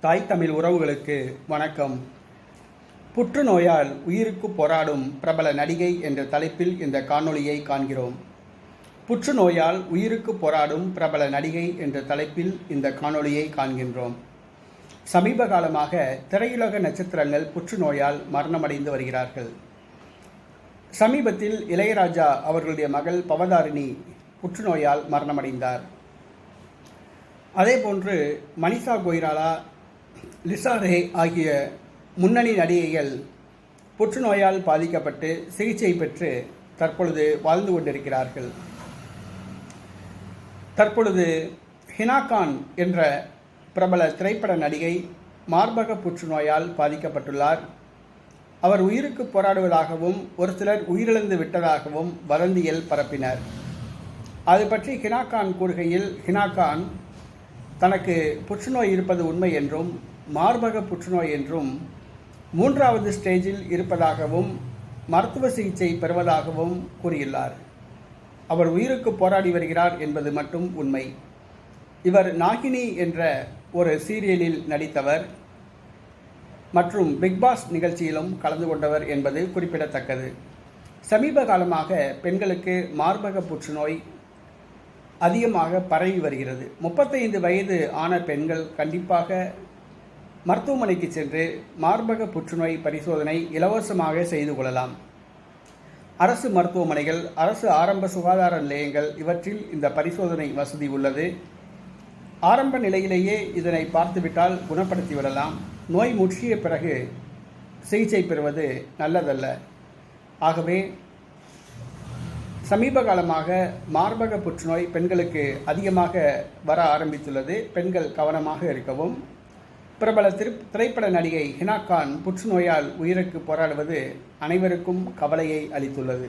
தாய் தமிழ் உறவுகளுக்கு வணக்கம். புற்றுநோயால் உயிருக்கு போராடும் பிரபல நடிகை என்ற தலைப்பில் இந்த காணொளியை காண்கிறோம். புற்றுநோயால் உயிருக்கு போராடும் பிரபல நடிகை என்ற தலைப்பில் இந்த காணொளியை காண்கின்றோம். சமீப காலமாக திரையுலக நட்சத்திரங்கள் புற்றுநோயால் மரணமடைந்து வருகிறார்கள். சமீபத்தில் இளையராஜா அவர்களுடைய மகள் பவதாரிணி புற்றுநோயால் மரணமடைந்தார். அதேபோன்று மனிஷா கொய்ராலா லிசாரே ஆகிய முன்னணி நடிகைகள் புற்றுநோயால் பாதிக்கப்பட்டு சிகிச்சை பெற்று தற்பொழுது வாழ்ந்து கொண்டிருக்கிறார்கள். தற்பொழுது ஹினாகான் என்ற பிரபல திரைப்பட நடிகை மார்பக புற்றுநோயால் பாதிக்கப்பட்டுள்ளார். அவர் உயிருக்கு போராடுவதாகவும் ஒரு சிலர் உயிரிழந்து விட்டதாகவும் வதந்தியில் பரப்பினர். அது பற்றி ஹினாகான் கூறுகையில் ஹினாகான் தனக்கு புற்றுநோய் இருப்பது உண்மை என்றும் மார்பக புற்றுநோய் என்றும் மூன்றாவது ஸ்டேஜில் இருப்பதாகவும் மருத்துவ சிகிச்சை பெறுவதாகவும் கூறியுள்ளார். அவர் உயிருக்கு போராடி வருகிறார் என்பது மட்டும் உண்மை. இவர் நாகினி என்ற ஒரு சீரியலில் நடித்தவர் மற்றும் பிக்பாஸ் நிகழ்ச்சியிலும் கலந்து கொண்டவர் என்பது குறிப்பிடத்தக்கது. சமீப காலமாக பெண்களுக்கு மார்பக புற்றுநோய் அதிகமாக பரவி வருகிறது. முப்பத்தைந்து வயது ஆன பெண்கள் கண்டிப்பாக மருத்துவமனைக்கு சென்று மார்பக புற்றுநோய் பரிசோதனை இலவசமாக செய்து கொள்ளலாம். அரசு மருத்துவமனைகள் அரசு ஆரம்ப சுகாதார நிலையங்கள் இவற்றில் இந்த பரிசோதனை வசதி உள்ளது. ஆரம்ப நிலையிலேயே இதனை பார்த்துவிட்டால் குணப்படுத்தி விடலாம். நோய் முற்றிய பிறகு சிகிச்சை பெறுவது நல்லதல்ல. ஆகவே சமீப காலமாக மார்பக புற்றுநோய் பெண்களுக்கு அதிகமாக வர ஆரம்பித்துள்ளது. பெண்கள் கவனமாக இருக்கவும் பிரபல திரு திரைப்பட நடிகை ஹினா கான் புற்றுநோயால் உயிருக்கு போராடுவது அனைவருக்கும் கவலையை அளித்துள்ளது.